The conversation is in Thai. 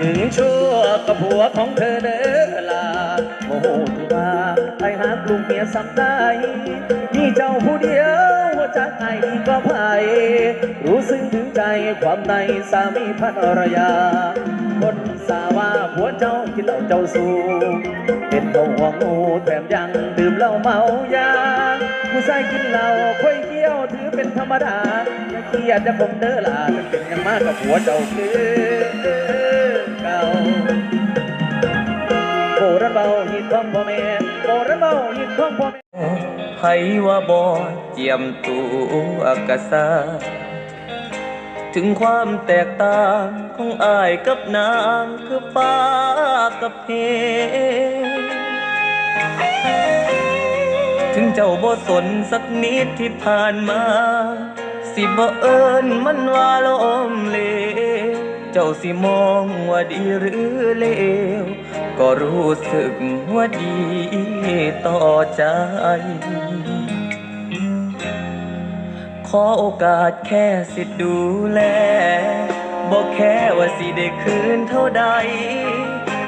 ถึงชั่วกับผัวของเธอเด้อลาโมโหที่ว่าไอ้หากลูกเมียสำได้มีเจ้าผู้เดียวหัวใจไอ้ดีก็ไผรู้ซึ้งถึงใจความในสามีภรรยา คนสาว่าผัวเจ้ากินเหล้าเจ้าสูเป็นเบาหวงงูแถมยังดื่มเหล้าเมายาผู้ชายกินเหล้าค่อยเกี้ยวถือเป็นธรรมดาอย่าเครียดจะคงเด้อล่ะเป็นยังมากกับผัวเจ้าคือ เบาหินของพ่อแม่โบราณเบาหินของพ่อแม่ไผว่าบ่เจียมตัวกะซาถึงความแตกต่างของอายกับนางคือฟ้ากับเพถึงเจ้าบ่สนสักนิดที่ผ่านมา สิบ่เอิ้นมันว่าลมเล เจ้าสิมองว่าดีหรือเลว ก็รู้สึกว่าดีต่อใจ ขอโอกาสแค่สิดูแลบอกแค่ว่าสิได้คืนเท่าใด